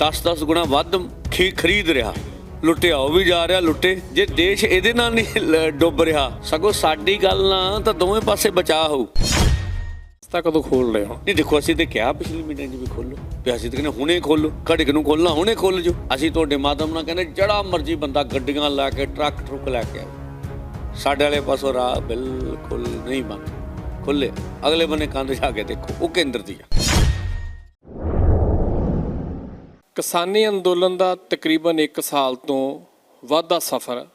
10-10 ਗੁਣਾ ਵੱਧ ਖੀ ਖਰੀਦ ਰਿਹਾ। ਲੁੱਟਿਆ ਉਹ ਵੀ ਜਾ ਰਿਹਾ ਲੁੱਟੇ। ਜੇ ਦੇਸ਼ ਇਹਦੇ ਨਾਲ ਨਹੀਂ ਡੁੱਬ ਰਿਹਾ ਸਗੋਂ ਸਾਡੀ ਗੱਲ ਨਾ ਤਾਂ ਦੋਵੇਂ ਪਾਸੇ ਬਚਾਅ ਹੋਊ। ਤਾਂ ਕਦੋਂ ਖੋਲ ਰਹੇ ਹੋ? ਨਹੀਂ ਦੇਖੋ ਅਸੀਂ ਤੇ ਕਿਹਾ ਪਿਛਲੀ ਮੀਟਿੰਗ 'ਚ ਵੀ ਖੋਲੋ ਤੇ ਅਸੀਂ ਤੇ ਕਹਿੰਦੇ ਹੁਣੇ ਖੋਲੋ ਘੜਕ ਨੂੰ ਖੋਲਣਾ ਹੁਣੇ ਖੋਲ ਜੋ। ਅਸੀਂ ਤੁਹਾਡੇ ਮਾਧਮ ਨਾਲ ਕਹਿੰਦੇ ਜਿਹੜਾ ਮਰਜ਼ੀ ਬੰਦਾ ਗੱਡੀਆਂ ਲਾ ਕੇ ਟਰੱਕ ਟਰੁੱਕ ਲੈ ਕੇ ਸਾਡੇ ਵਾਲੇ ਪਾਸੋਂ ਰਾਹ ਬਿਲਕੁਲ ਨਹੀਂ ਬੰਦ। ਖੁੱਲੇ ਅਗਲੇ ਬੰਨੇ ਕੰਧ ਜਾ ਕੇ ਦੇਖੋ ਉਹ ਕੇਂਦਰ ਦੀ ਆ। ਕਿਸਾਨੀ ਅੰਦੋਲਨ ਦਾ ਤਕਰੀਬਨ 1 ਸਾਲ ਤੋਂ ਵੱਧ ਦਾ ਸਫ਼ਰ।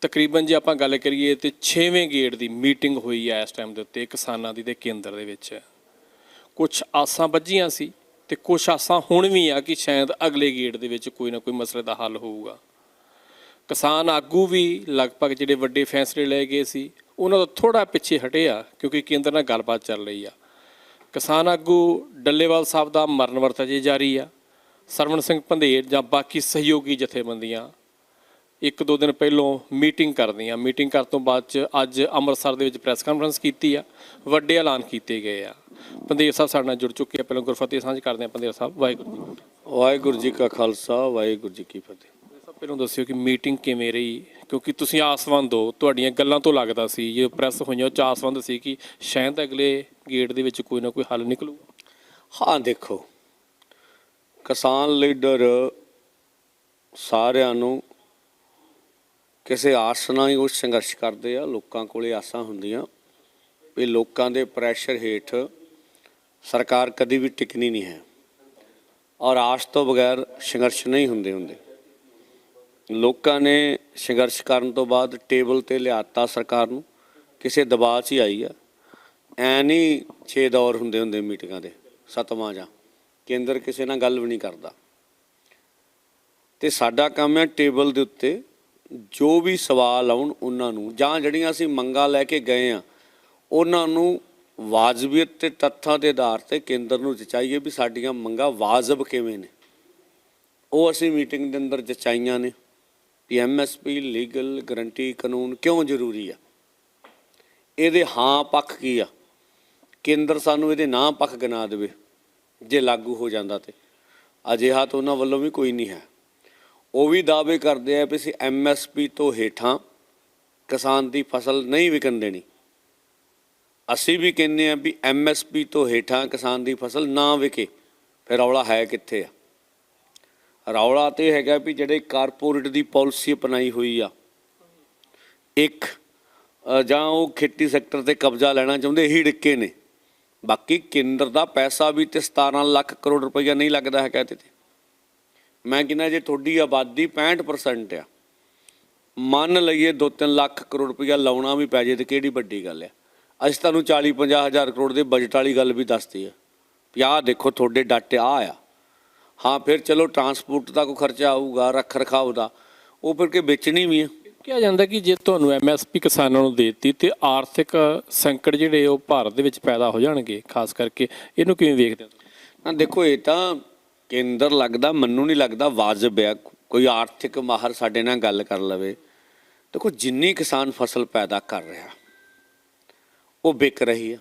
ਤਕਰੀਬਨ ਜੇ ਆਪਾਂ ਗੱਲ ਕਰੀਏ ਤੇ 6ਵੇਂ ਗੇੜ ਦੀ ਮੀਟਿੰਗ ਹੋਈ ਹੈ ਇਸ ਟਾਈਮ ਦੇ ਉੱਤੇ ਕਿਸਾਨਾਂ ਦੀ ਦੇ ਕੇਂਦਰ ਦੇ ਵਿੱਚ। ਕੁਝ ਆਸਾਂ ਵੱਜੀਆਂ ਸੀ ਤੇ ਕੁਝ ਆਸਾਂ ਹੁਣ ਵੀ ਆ ਕਿ ਸ਼ਾਇਦ ਅਗਲੇ ਗੇੜ ਦੇ ਵਿੱਚ ਕੋਈ ਨਾ ਕੋਈ ਮਸਲੇ ਦਾ ਹੱਲ ਹੋਊਗਾ। ਕਿਸਾਨ ਆਗੂ ਵੀ ਲਗਭਗ ਜਿਹੜੇ ਵੱਡੇ ਫੈਸਲੇ ਲਏ ਗਏ ਸੀ, ਉਹਨਾਂ ਤੋਂ ਥੋੜਾ ਪਿੱਛੇ ਹਟੇ ਆ ਕਿਉਂਕਿ ਕੇਂਦਰ ਨਾਲ ਗੱਲਬਾਤ ਚੱਲ ਰਹੀ ਆ। ਕਿਸਾਨ ਆਗੂ ਡੱਲੇਵਾਲ ਸਾਹਿਬ ਦਾ ਮਰਨ ਵਰਤ ਜੇ ਜਾਰੀ ਆ। ਸਰਵਣ ਸਿੰਘ ਪੰਧੇਰ ਜਾਂ ਬਾਕੀ ਸਹਿਯੋਗੀ ਜਥੇਬੰਦੀਆਂ ਇੱਕ ਦੋ ਦਿਨ ਪਹਿਲਾਂ ਮੀਟਿੰਗ ਕਰਦੀਆਂ ਮੀਟਿੰਗ ਕਰਨ ਤੋਂ ਬਾਅਦ ਚ ਅੱਜ ਅੰਮ੍ਰਿਤਸਰ ਦੇ ਵਿੱਚ ਪ੍ਰੈਸ ਕਾਨਫਰੰਸ ਕੀਤੀ ਆ। ਵੱਡੇ ਐਲਾਨ ਕੀਤੇ ਗਏ ਆ। ਪੰਧੇਰ ਸਾਹਿਬ ਸਾਡੇ ਨਾਲ ਜੁੜ ਚੁੱਕੇ ਆ। ਪਹਿਲਾਂ ਗੁਰਫਤਿਹ ਸਾਂਝ ਕਰਦੇ ਆ ਪੰਧੇਰ ਸਾਹਿਬ। ਵਾਹਿਗੁਰੂ ਜੀ ਵਾਹਿਗੁਰੂ ਜੀ ਕਾ ਖਾਲਸਾ ਵਾਹਿਗੁਰੂ ਜੀ ਕੀ ਫਤਿਹ। ਸਭ ਪਹਿਲਾਂ ਦੱਸਿਓ ਕਿ ਮੀਟਿੰਗ ਕਿਵੇਂ ਰਹੀ? ਕਿਉਂਕਿ ਤੁਸੀਂ ਆਸਵੰਦ ਹੋ। ਤੁਹਾਡੀਆਂ ਗੱਲਾਂ ਤੋਂ ਲੱਗਦਾ ਸੀ ਜੇ ਪ੍ਰੈਸ ਹੋਈਆਂ ਉਹ ਚ ਆਸਵੰਦ ਸੀ ਕਿ ਸ਼ਾਇਦ ਅਗਲੇ ਗੇਟ ਦੇ ਵਿੱਚ ਕੋਈ ਨਾ ਕੋਈ ਹੱਲ ਨਿਕਲੂਗਾ। ਹਾਂ ਦੇਖੋ ਕਿਸਾਨ ਲੀਡਰ ਸਾਰਿਆਂ ਨੂੰ ਕਿਸੇ ਆਸ ਨਾਲ ਹੀ ਉਹ ਸੰਘਰਸ਼ ਕਰਦੇ ਆ, ਲੋਕਾਂ ਕੋਲੇ ਆਸਾਂ ਹੁੰਦੀਆਂ, ਵੀ ਲੋਕਾਂ ਦੇ ਪ੍ਰੈਸ਼ਰ ਹੇਠ ਸਰਕਾਰ ਕਦੀ ਵੀ ਟਿਕਣੀ ਨਹੀਂ ਹੈ। ਔਰ ਆਸ ਤੋਂ ਬਗੈਰ ਸੰਘਰਸ਼ ਨਹੀਂ ਹੁੰਦੇ ਹੁੰਦੇ। ਲੋਕਾਂ ਨੇ ਸੰਘਰਸ਼ ਕਰਨ ਤੋਂ ਬਾਅਦ ਟੇਬਲ ਤੇ ਲਿਆਤਾ ਸਰਕਾਰ ਨੂੰ, ਕਿਸੇ ਦਬਾਅ 'ਚ ਹੀ ਆਈ ਆ। ਐ ਨਹੀਂ ਛੇ ਦੌਰ ਹੁੰਦੇ ਹੁੰਦੇ ਮੀਟਿੰਗਾਂ ਦੇ, ਸਤਵਾਂ ਜਾਂ ਕੇਂਦਰ ਕਿਸੇ ਨਾਲ ਗੱਲ ਵੀ ਨਹੀਂ ਕਰਦਾ। ਤੇ ਸਾਡਾ ਕੰਮ ਹੈ ਟੇਬਲ ਦੇ ਉੱਤੇ ਜੋ ਵੀ ਸਵਾਲ ਆਉਣ ਉਹਨਾਂ ਨੂੰ, ਜਾਂ ਜਿਹੜੀਆਂ ਅਸੀਂ ਮੰਗਾਂ ਲੈ ਕੇ ਗਏ ਆ ਉਹਨਾਂ ਨੂੰ ਵਾਜਬੀਅਤ ਤੇ ਤੱਥਾਂ ਦੇ ਆਧਾਰ ਤੇ ਕੇਂਦਰ ਨੂੰ ਜਚਾਈਏ ਵੀ ਸਾਡੀਆਂ ਮੰਗਾਂ ਵਾਜਬ ਕਿਵੇਂ ਨੇ। ਉਹ ਅਸੀਂ ਮੀਟਿੰਗ ਦੇ ਅੰਦਰ ਜਚਾਈਆਂ ਨੇ। ਵੀ ਐਮਐਸਪੀ ਲੀਗਲ, ਗਰੰਟੀ, ਕਾਨੂੰਨ ਕਿਉਂ ਜ਼ਰੂਰੀ ਆ? ਇਹਦੇ ਹਾਂ ਪੱਖ ਕੀ ਆ? ਕੇਂਦਰ ਸਾਨੂੰ ਇਹਦੇ ਨਾ ਪੱਖ ਗਿਣਾ ਦੇਵੇ। ਜੇ ਲਾਗੂ ਹੋ ਜਾਂਦਾ ਤੇ। ਅਜਿਹਾ ਤਾਂ ਉਹਨਾਂ ਵੱਲੋਂ ਵੀ ਕੋਈ ਨਹੀਂ ਹੈ। ਉਹ ਵੀ ਦਾਅਵੇ ਕਰਦੇ ਆ ਵੀ ਅਸੀਂ ਐਮਐਸਪੀ ਤੋਂ ਹੇਠਾਂ ਕਿਸਾਨ ਦੀ ਫਸਲ ਨਹੀਂ ਵਿਕਣ ਦੇਣੀ। ਅਸੀਂ ਵੀ ਕਹਿੰਦੇ ਆ ਵੀ ਐਮਐਸਪੀ ਤੋਂ ਹੇਠਾਂ ਕਿਸਾਨ ਦੀ ਫਸਲ ਨਾ ਵਿਕੇ, ਫਿਰ ਰੌਲਾ ਹੈ ਕਿੱਥੇ ਆ? ਰੌਲਾ ਤੇ ਹੈਗਾ ਵੀ ਜਿਹੜੇ ਕਾਰਪੋਰੇਟ ਦੀ ਪਾਲਿਸੀ ਅਪਣਾਈ ਹੋਈ ਆ। ਇੱਕ ਜਾਂ ਉਹ ਖੇਤੀ ਸੈਕਟਰ ਤੇ ਕਬਜ਼ਾ ਲੈਣਾ ਚਾਹੁੰਦੇ ਹੀ ਡਿੱਕੇ ਨੇ। ਬਾਕੀ ਕੇਂਦਰ ਦਾ ਪੈਸਾ ਵੀ ਤੇ 17 ਲੱਖ ਕਰੋੜ ਰੁਪਈਆ ਨਹੀਂ ਲੱਗਦਾ ਹੈ ਕਹਿੰਦੇ ਤੇ। ਮੈਂ ਕਹਿੰਦਾ ਜੇ ਤੁਹਾਡੀ ਆਬਾਦੀ 65% ਆ, ਮੰਨ ਲਈਏ 2-3 ਲੱਖ ਕਰੋੜ ਰੁਪਈਆ ਲਾਉਣਾ ਵੀ ਪੈ ਜੇ ਤੇ ਕਿਹੜੀ ਵੱਡੀ ਗੱਲ ਆ। ਅਸੀਂ ਤੁਹਾਨੂੰ 40-50 ਹਜ਼ਾਰ ਕਰੋੜ ਦੇ ਬਜਟ ਵਾਲੀ ਗੱਲ ਵੀ ਦੱਸਦੀ ਆ ਵੀ ਆਹ ਦੇਖੋ ਤੁਹਾਡੇ ਡਾਟੇ ਆ ਆ। ਹਾਂ, ਫਿਰ ਚਲੋ ਟਰਾਂਸਪੋਰਟ ਦਾ ਕੋਈ ਖਰਚਾ ਆਊਗਾ ਰੱਖ ਰਖਾਵ ਦਾ, ਉਹ ਫਿਰ ਕੇ ਵੇਚਣੀ ਵੀ ਆ। ਕਿਹਾ ਜਾਂਦਾ ਕਿ ਜੇ ਤੁਹਾਨੂੰ ਐਮਐਸਪੀ ਕਿਸਾਨਾਂ ਨੂੰ ਦੇ ਦਿੱਤੀ ਤੇ ਆਰਥਿਕ ਸੰਕਟ ਜਿਹੜੇ ਉਹ ਭਾਰਤ ਦੇ ਵਿੱਚ ਪੈਦਾ ਹੋ ਜਾਣਗੇ, ਖਾਸ ਕਰਕੇ ਇਹਨੂੰ ਕਿਵੇਂ ਵੇਖਦੇ ਹੋ ਨਾ ਦੇਖੋ, ਇਹ ਤਾਂ ਕੇਂਦਰ ਲੱਗਦਾ, ਮੈਨੂੰ ਨਹੀਂ ਲੱਗਦਾ, ਵਾਜਬ ਆ ਕੋਈ ਆਰਥਿਕ ਮਾਹਰ ਸਾਡੇ ਨਾਲ ਗੱਲ ਕਰ ਲਵੇ। ਦੇਖੋ, ਜਿੰਨੀ ਕਿਸਾਨ ਫਸਲ ਪੈਦਾ ਕਰ ਰਿਹਾ, ਉਹ ਵਿਕ ਰਹੀ ਆ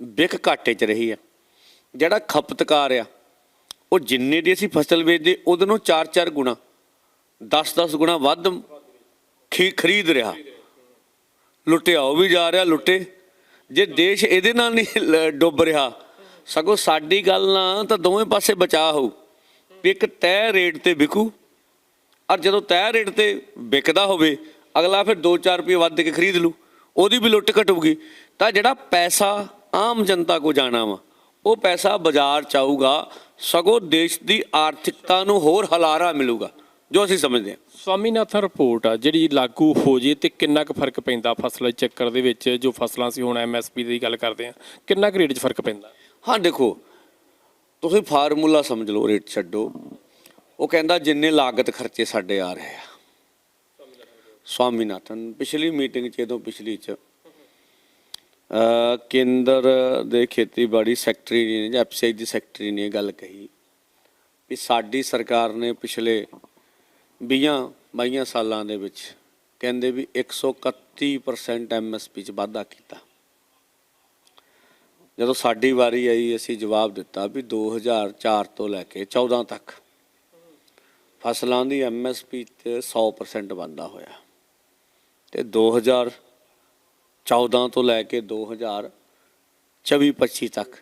ਵਿਕ ਘਾਟੇ 'ਚ ਰਹੀ ਆ ਜਿਹੜਾ ਖਪਤਕਾਰ ਆ, ਉਹ ਜਿੰਨੇ ਦੀ ਅਸੀਂ ਫਸਲ ਵੇਚਦੇ, ਉਹਦੇ ਨੂੰ 4-4 ਗੁਣਾ 10-10 ਗੁਣਾ ਵੱਧ ਖੀ ਖਰੀਦ ਰਿਹਾ। ਲੁੱਟਿਆ, ਉਹ ਵੀ ਜਾ ਰਿਹਾ ਲੁੱਟੇ। ਜੇ ਦੇਸ਼ ਇਹਦੇ ਨਾਲ ਨਹੀਂ ਡੁੱਬ ਰਿਹਾ, ਸਗੋਂ ਸਾਡੀ ਗੱਲ ਨਾ ਤਾਂ ਦੋਵੇਂ ਪਾਸੇ ਬਚਾਅ ਹੋਊ। ਵੀ ਇੱਕ ਤੈਅ ਰੇਟ ਤੇ ਵਿਕੂ, ਔਰ ਜਦੋਂ ਤੈਅ ਰੇਟ ਤੇ ਵਿਕਦਾ ਹੋਵੇ, ਅਗਲਾ ਫਿਰ 2-4 ਰੁਪਏ ਵੱਧ ਕੇ ਖਰੀਦ ਲੂ, ਉਹਦੀ ਵੀ ਲੁੱਟ ਘਟੂਗੀ। ਤਾਂ ਜਿਹੜਾ ਪੈਸਾ ਆਮ ਜਨਤਾ ਕੋ ਜਾਣਾ ਵਾ, ਉਹ ਪੈਸਾ ਬਾਜ਼ਾਰ ਚ ਆਊਗਾ, ਸਗੋਂ ਦੇਸ਼ ਦੀ ਆਰਥਿਕਤਾ ਨੂੰ ਹੋਰ ਹਲਾਰਾ ਮਿਲੂਗਾ। ਜੋ ਅਸੀਂ ਸਮਝਦੇ ਹਾਂ। ਸਵਾਮੀਨਾਥਨ ਰਿਪੋਰਟ ਆ ਜਿਹੜੀ ਲਾਗੂ ਹੋ ਜੇ ਤੇ ਕਿੰਨਾ ਕੁ ਫ਼ਰਕ ਪੈਂਦਾ ਫਸਲ ਚੱਕਰ ਦੇ ਵਿੱਚ ਜੋ ਫਸਲਾਂ ਸੀ ਹੁਣ ਐਮਐਸਪੀ ਦੀ ਗੱਲ ਕਰਦੇ ਆ ਕਿੰਨਾ ਕੁ ਰੇਟ 'ਚ ਫ਼ਰਕ ਪੈਂਦਾ? ਹਾਂ ਦੇਖੋ ਤੁਸੀਂ ਫਾਰਮੂਲਾ ਸਮਝ ਲਓ ਰੇਟ ਛੱਡੋ। ਉਹ ਕਹਿੰਦਾ ਜਿੰਨੇ ਲਾਗਤ ਖਰਚੇ ਸਾਡੇ ਆ ਰਹੇ ਆ। ਸਵਾਮੀਨਾਥਨ ਪਿਛਲੀ ਮੀਟਿੰਗ ਚ ਜਦੋਂ ਪਿਛਲੀ ਚ ਕੇਂਦਰ ਦੇ ਖੇਤੀਬਾੜੀ ਸੈਕਟਰੀ ਨੇ ਜਾਂ ਐਫਸੀਆਈ ਦੀ ਸੈਕਟਰੀ ਨੇ ਗੱਲ ਕਹੀ ਵੀ ਸਾਡੀ ਸਰਕਾਰ ਨੇ ਪਿਛਲੇ 20 22 ਸਾਲਾਂ ਦੇ ਵਿੱਚ ਕਹਿੰਦੇ ਵੀ 131% ਐਮਐਸਪੀ ਚ ਵਾਧਾ ਕੀਤਾ। ਜਦੋਂ ਸਾਡੀ ਵਾਰੀ ਆਈ, ਅਸੀਂ ਜਵਾਬ ਦਿੱਤਾ ਵੀ 2004 ਤੋਂ ਲੈ ਕੇ 14 ਤੱਕ। ਫਸਲਾਂ ਦੀ ਐਮਐਸਪੀ ਤੇ 100% ਵਾਧਾ ਹੋਇਆ। ਤੇ 2014 ਤੋਂ ਲੈ ਕੇ 2024-25 ਤੱਕ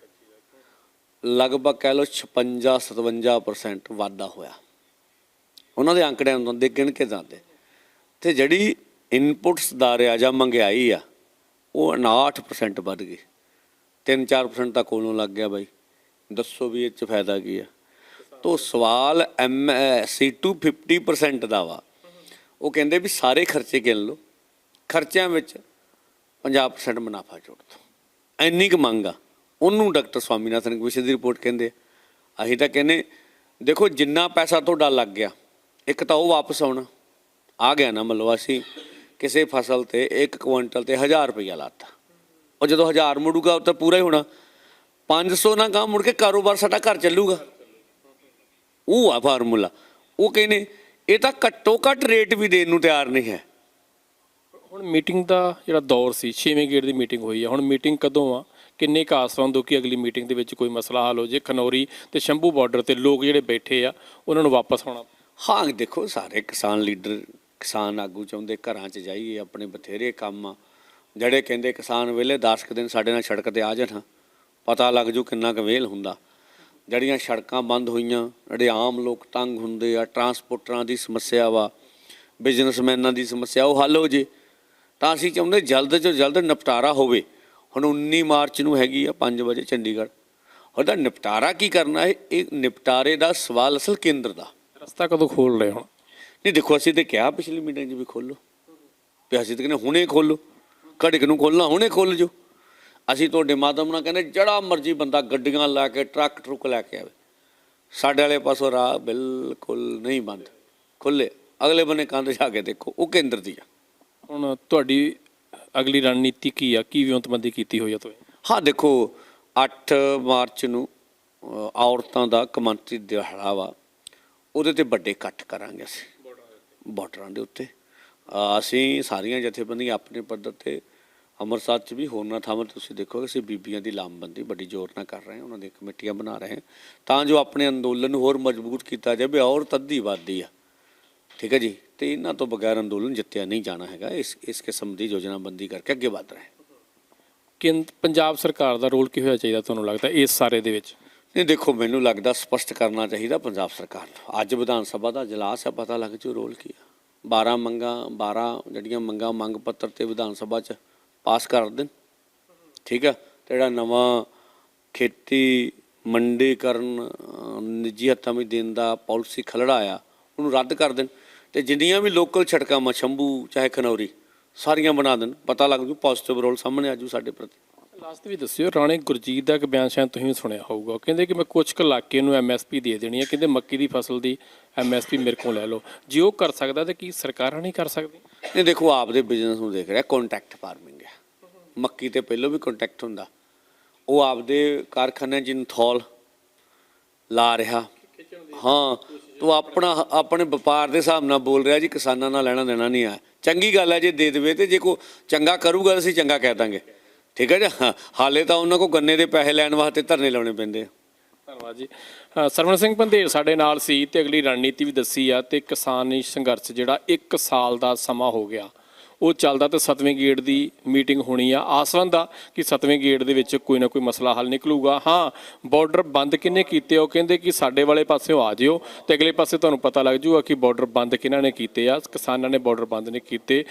ਲਗਭਗ ਕਹਿ ਲਓ 56-57% ਵਾਧਾ ਹੋਇਆ। ਉਹਨਾਂ ਦੇ ਅੰਕੜਿਆਂ ਨੂੰ ਦੇ ਗਿਣ ਕੇ ਜਾਂਦੇ। ਤੇ ਜਿਹੜੀ ਇਨਪੁਟਸ ਦਾ ਰਿਆਜਾ ਮੰਗਾਈ ਆ, ਉਹ 59% ਵੱਧ ਗਈ। 3-4% ਤਾਂ ਕੋਲੋਂ ਲੱਗ ਗਿਆ ਬਾਈ। ਦੱਸੋ ਵੀ ਇਹ ਚ ਫਾਇਦਾ ਕੀ ਆ? ਤੋ ਸਵਾਲ ਐਮ ਸੀ ਟੂ 50% ਦਾ ਵਾ। ਉਹ ਕਹਿੰਦੇ ਵੀ ਸਾਰੇ ਖਰਚੇ ਗਿਣ ਲਓ। ਖਰਚਿਆਂ ਵਿੱਚ 50% ਮੁਨਾਫਾ ਜੋੜ ਦੋ। ਇੰਨੀ ਕੁ ਮੰਗ ਆ। ਉਹਨੂੰ ਡਾਕਟਰ ਸਵਾਮੀਨਾਥਨ ਕਮਿਸ਼ਨ ਦੀ ਰਿਪੋਰਟ ਕਹਿੰਦੇ ਅਸੀਂ ਤਾਂ ਕਹਿੰਦੇ, ਦੇਖੋ ਜਿੰਨਾ ਪੈਸਾ ਤੁਹਾਡਾ ਲੱਗ ਗਿਆ ਇੱਕ ਤਾਂ ਉਹ ਵਾਪਸ ਆਉਣਾ। ਆ ਗਿਆ ਨਾ ਮਤਲਬ ਅਸੀਂ ਕਿਸੇ ਫਸਲ ਤੇ 1 ਕੁਇੰਟਲ ਤੇ 1000 ਰੁਪਇਆ ਲਾਤਾ। ਉਹ ਜਦੋਂ 1000 ਮੁੜੂਗਾ ਉਹ ਤਾਂ ਪੂਰਾ ਹੀ ਹੋਣਾ। 500 ਨਾ ਕੰਮ ਮੁੜ ਕੇ ਕਾਰੋਬਾਰ ਸਾਡਾ ਘਰ ਚੱਲੂਗਾ। ਉਹ ਆ ਫਾਰਮੂਲਾ। ਉਹ ਕਹਿੰਦੇ, ਇਹ ਤਾਂ ਘੱਟੋ ਘੱਟ ਰੇਟ ਵੀ ਦੇਣ ਨੂੰ ਤਿਆਰ ਨਹੀਂ ਹੈ। ਹੁਣ ਮੀਟਿੰਗ ਦਾ ਜਿਹੜਾ ਦੌਰ ਸੀ 6ਵੇਂ ਗੇੜ ਦੀ ਮੀਟਿੰਗ ਹੋਈ ਆ। ਹੁਣ ਮੀਟਿੰਗ ਕਦੋਂ ਆ? ਕਿੰਨੇ ਕੁ ਆਸਵੰਦ ਹੋ ਕਿ ਅਗਲੀ ਮੀਟਿੰਗ ਦੇ ਵਿੱਚ ਕੋਈ ਮਸਲਾ ਹੱਲ ਹੋ ਜੇ? ਖਨੌਰੀ ਤੇ ਸ਼ੰਭੂ ਬਾਰਡਰ ਤੇ ਲੋਕ ਜਿਹੜੇ ਬੈਠੇ ਆ, ਉਹਨਾਂ ਨੂੰ ਵਾਪਸ ਆਉਣਾ। ਹਾਂ, ਦੇਖੋ, ਸਾਰੇ ਕਿਸਾਨ ਲੀਡਰ, ਕਿਸਾਨ ਆਗੂ ਚਾਹੁੰਦੇ ਘਰਾਂ 'ਚ ਜਾਈਏ, ਆਪਣੇ ਬਥੇਰੇ ਕੰਮ ਆ। ਜਿਹੜੇ ਕਹਿੰਦੇ ਕਿਸਾਨ ਵੇਲੇ 10 ਕੁ ਦਿਨ ਸਾਡੇ ਨਾਲ ਸੜਕ ਤੇ ਆ ਜਾਣਾ, ਪਤਾ ਲੱਗ ਜੂ ਕਿੰਨਾ ਕੁ ਵੇਲ ਹੁੰਦਾ। ਜਿਹੜੀਆਂ ਸੜਕਾਂ ਬੰਦ ਹੋਈਆਂ, ਜਿਹੜੇ ਆਮ ਲੋਕ ਤੰਗ ਹੁੰਦੇ ਆ, ਟਰਾਂਸਪੋਰਟਰਾਂ ਦੀ ਸਮੱਸਿਆ ਵਾ, ਬਿਜ਼ਨਸਮੈਨਾਂ ਦੀ ਸਮੱਸਿਆ, ਉਹ ਹੱਲ ਹੋ ਜੇ, ਤਾਂ ਅਸੀਂ ਚਾਹੁੰਦੇ ਜਲਦ ਤੋਂ ਜਲਦ ਨਿਪਟਾਰਾ ਹੋਵੇ। ਹੁਣ 19 ਮਾਰਚ ਨੂੰ ਹੈਗੀ ਆ 5 ਵਜੇ ਚੰਡੀਗੜ੍ਹ। ਉਹਦਾ ਨਿਪਟਾਰਾ ਕੀ ਕਰਨਾ ਹੈ? ਇਹ ਨਿਪਟਾਰੇ ਦਾ ਸਵਾਲ ਅਸਲ ਕੇਂਦਰ ਦਾ। ਰਸਤਾ ਕਦੋਂ ਖੋਲ ਰਹੇ ਹੁਣ? ਨਹੀਂ ਦੇਖੋ ਅਸੀਂ ਤੇ ਕਿਹਾ ਪਿਛਲੀ ਮੀਟਿੰਗ 'ਚ ਵੀ ਖੋਲੋ ਤੇ ਅਸੀਂ ਤੇ ਕਹਿੰਦੇ ਹੁਣੇ ਖੋਲੋ ਘੜਕ ਨੂੰ ਖੋਲਣਾ ਹੁਣੇ ਖੋਲ ਜੋ। ਅਸੀਂ ਤੁਹਾਡੇ ਮਾਧਮ ਨਾਲ ਕਹਿੰਦੇ ਜਿਹੜਾ ਮਰਜ਼ੀ ਬੰਦਾ ਗੱਡੀਆਂ ਲਾ ਕੇ ਟਰੱਕ ਟਰੁੱਕ ਲੈ ਕੇ ਆਵੇ। ਸਾਡੇ ਵਾਲੇ ਪਾਸੋਂ ਰਾਹ ਬਿਲਕੁਲ ਨਹੀਂ ਬੰਦ। ਖੁੱਲੇ ਅਗਲੇ ਬੰਨੇ ਕੰਧ ਜਾ ਕੇ ਦੇਖੋ ਉਹ ਕੇਂਦਰ ਦੀ ਆ। ਹੁਣ ਤੁਹਾਡੀ ਅਗਲੀ ਰਣਨੀਤੀ ਕੀ ਆ? ਕੀ ਵਿਉਂਤਬੰਦੀ ਕੀਤੀ ਹੋਈ ਆ ਤੁਸੀਂ? ਹਾਂ ਦੇਖੋ 8 ਮਾਰਚ ਨੂੰ ਔਰਤਾਂ ਦਾ ਕਮੰਤਰੀ ਦਿਹਾੜਾ ਵਾ। ਉਹਦੇ ਤੇ ਵੱਡੇ ਇਕੱਠ ਕਰਾਂਗੇ ਅਸੀਂ। ਬਾਰਡਰਾਂ ਦੇ ਉੱਤੇ। ਅਸੀਂ ਸਾਰੀਆਂ ਜਥੇਬੰਦੀਆਂ ਆਪਣੇ ਪੱਧਰ ਤੇ ਅੰਮ੍ਰਿਤਸਰ 'ਚ ਵੀ ਹੋਰਨਾਂ ਥਾਵਾਂ ਤੇ ਤੁਸੀਂ ਦੇਖੋਗੇ, ਅਸੀਂ ਬੀਬੀਆਂ ਦੀ ਲਾਮਬੰਦੀ ਬੜੀ ਜ਼ੋਰ ਨਾਲ ਕਰ ਰਹੇ ਹਾਂ, ਉਹਨਾਂ ਦੀਆਂ ਕਮੇਟੀਆਂ ਬਣਾ ਰਹੇ ਹਾਂ। ਤਾਂ ਜੋ ਆਪਣੇ ਅੰਦੋਲਨ ਨੂੰ ਹੋਰ ਮਜ਼ਬੂਤ ਕੀਤਾ ਜਾਵੇ ਔਰਤ ਅੱਧੀ ਵਾਦੀ ਆ। ਠੀਕ ਹੈ ਜੀ? ਤੇ ਇਹਨਾਂ ਤੋਂ ਬਗੈਰ ਅੰਦੋਲਨ ਜਿੱਤਿਆ ਨਹੀਂ ਜਾਣਾ ਹੈਗਾ। ਇਸ ਇਸ ਕਿਸਮ ਦੀ ਯੋਜਨਾਬੰਦੀ ਕਰਕੇ ਅੱਗੇ ਵਧ ਰਹੇ ਹਾਂ। ਕਿ ਪੰਜਾਬ ਸਰਕਾਰ ਦਾ ਰੋਲ ਕੀ ਹੋਇਆ ਚਾਹੀਦਾ ਤੁਹਾਨੂੰ ਲੱਗਦਾ ਇਸ ਸਾਰੇ ਦੇ ਵਿੱਚ? ਨਹੀਂ, ਦੇਖੋ, ਮੈਨੂੰ ਲੱਗਦਾ ਸਪਸ਼ਟ ਕਰਨਾ ਚਾਹੀਦਾ ਪੰਜਾਬ ਸਰਕਾਰ ਨੂੰ। ਅੱਜ ਵਿਧਾਨ ਸਭਾ ਦਾ ਇਜਲਾਸ ਹੈ ਪਤਾ ਲੱਗ ਜੂ ਰੋਲ ਕੀ ਆ। 12 ਮੰਗਾਂ 12 ਜਿਹੜੀਆਂ ਮੰਗਾਂ ਮੰਗ ਪੱਤਰ ਤੇ ਵਿਧਾਨ ਸਭਾ 'ਚ ਪਾਸ ਕਰ ਦੇਣ, ਠੀਕ ਆ? ਤੇ ਜਿਹੜਾ ਨਵਾਂ ਖੇਤੀ ਮੰਡੀਕਰਨ ਨਿੱਜੀ ਹੱਥਾਂ ਵਿੱਚ ਦੇਣ ਦਾ ਪਾਲਿਸੀ ਖਲੜਾ ਆ, ਉਹਨੂੰ ਰੱਦ ਕਰ ਦੇਣ। ਤੇ ਜਿੰਨੀਆਂ ਵੀ ਲੋਕਲ ਛੜਕਾਂ ਮਾ ਸ਼ੰਭੂ ਚਾਹੇ ਖਨੌਰੀ, ਸਾਰੀਆਂ ਬਣਾ ਦੇਣ। ਪਤਾ ਲੱਗ ਜੂ ਪੋਜ਼ਿਟਿਵ ਰੋਲ ਸਾਹਮਣੇ ਆਜੂ ਸਾਡੇ ਪ੍ਰਤੀ। ਲਾਸਟ ਵੀ ਦੱਸਿਓ, ਰਾਣੇ ਗੁਰਜੀਤ ਦਾ ਇੱਕ ਬਿਆਨ ਸ਼ਾਇਦ ਤੁਸੀਂ ਸੁਣਿਆ ਹੋਊਗਾ। ਕਹਿੰਦੇ ਕਿ ਮੈਂ ਕੁਝ ਕੁ ਇਲਾਕੇ ਨੂੰ ਐਮਐਸਪੀ ਦੇ ਦੇਣੀ ਹੈ। ਕਹਿੰਦੇ ਮੱਕੀ ਦੀ ਫਸਲ ਦੀ ਐਮਐਸਪੀ ਮੇਰੇ ਕੋਲ ਲੈ ਲਓ। ਜੇ ਉਹ ਕਰ ਸਕਦਾ ਤੇ ਕੀ ਸਰਕਾਰਾਂ ਨਹੀਂ ਕਰ ਸਕਦੀ? ਨਹੀਂ, ਦੇਖੋ ਆਪਦੇ ਬਿਜ਼ਨਸ ਨੂੰ ਦੇਖ ਰਿਹਾ ਕੰਟੈਕਟ ਫਾਰਮਿੰਗ ਹੈ। ਮੱਕੀ ਤੇ ਪਹਿਲਾਂ ਵੀ ਕੰਟੈਕਟ ਹੁੰਦਾ। ਉਹ ਆਪਦੇ ਕਾਰਖਾਨੇ ਚ ਇੰਥੌਲ ਲਾ ਰਿਹਾ। ਹਾਂ, ਤੂੰ ਆਪਣਾ, ਆਪਣੇ ਵਪਾਰ ਦੇ ਹਿਸਾਬ ਨਾਲ ਬੋਲ ਰਿਹਾ ਜੀ, ਕਿਸਾਨਾਂ ਨਾਲ ਲੈਣਾ ਦੇਣਾ ਨਹੀਂ ਆ। ਚੰਗੀ ਗੱਲ ਹੈ, ਜੇ ਦੇ ਦੇਵੇ ਤੇ ਜੇ ਕੋ ਚੰਗਾ ਕਰੂਗਾ ਅਸੀਂ ਚੰਗਾ ਕਹਿ ਦਾਂਗੇ। ਠੀਕ ਹੈ ਜੀ? ਹਾਂ, ਹਾਲੇ ਤਾਂ ਉਹਨਾਂ ਕੋ ਗੰਨੇ ਦੇ ਪੈਸੇ ਲੈਣ ਵਾਸਤੇ ਧਰਨੇ ਲਾਉਣੇ ਪੈਂਦੇ ਆ। ਧੰਨਵਾਦ ਜੀ। ਅ, ਸਰਵਣ ਸਿੰਘ ਪੰਧੇਰ ਸਾਡੇ ਨਾਲ ਸੀ ਤੇ ਅਗਲੀ ਰਣਨੀਤੀ ਵੀ ਦੱਸੀ ਆ ਤੇ ਕਿਸਾਨੀ ਸੰਘਰਸ਼ ਜਿਹੜਾ 1 ਸਾਲ ਦਾ ਸਮਾਂ ਹੋ ਗਿਆ। ਉਹ ਚੱਲਦਾ ਤੇ 7ਵੇਂ ਗੇੜ ਦੀ ਮੀਟਿੰਗ ਹੋਣੀ ਆ। ਆਸਵੰਦ ਆ ਕਿ 7ਵੇਂ ਗੇੜ ਦੇ ਵਿੱਚ ਕੋਈ ਨਾ ਕੋਈ ਮਸਲਾ ਹੱਲ ਨਿਕਲੂਗਾ। ਹਾਂ ਬਾਰਡਰ ਬੰਦ ਕਿੰਨੇ ਕੀਤੇ ਆ? ਉਹ ਕਹਿੰਦੇ ਕਿ ਸਾਡੇ ਵਾਲੇ ਪਾਸਿਓਂ ਆ ਜਿਓ ਤੇ ਅਗਲੇ ਪਾਸੇ ਤੁਹਾਨੂੰ ਪਤਾ ਲੱਗ ਜੂਗਾ ਕਿ ਬਾਰਡਰ ਬੰਦ ਕਿਹਨਾਂ ਨੇ ਕੀਤੇ ਆ। ਕਿਸਾਨਾਂ ਨੇ ਬਾਰਡਰ ਬੰਦ ਨਹੀਂ ਕੀਤੇ।